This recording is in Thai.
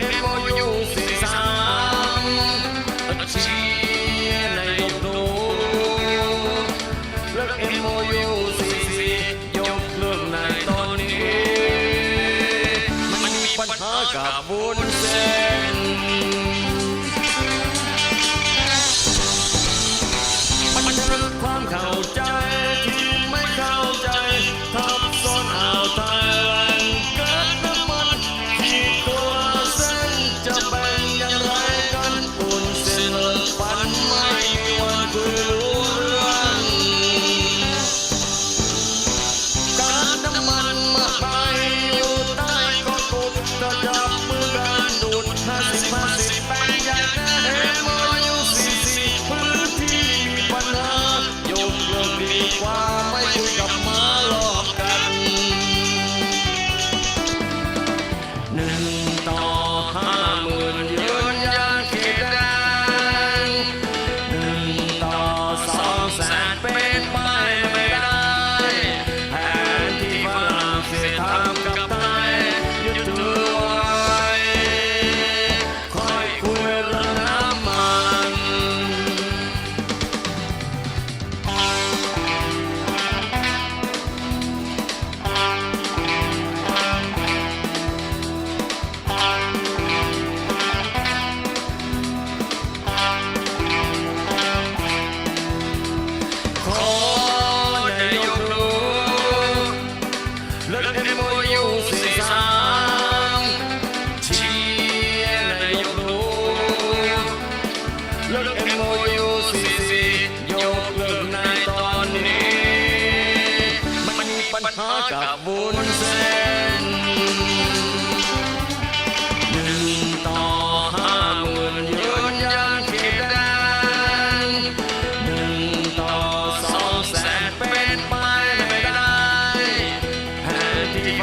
รื่องแกมอยุ่สิสามชียร์นายกดูเรื่องเอ็มโอยู่สิสี่ยกเรื่องในตอนนี้ มันมีปัญหากับบุญเซ ลิ ยก MOUCC ยกเลิกในตอนนี้ มันมีปัญหากับบุญเส้นหนึ่งต่อห้าหมื่นยนยันเขตแดนหนึ่งต่อสองแสนเป็นไปไม่ได้แผนที่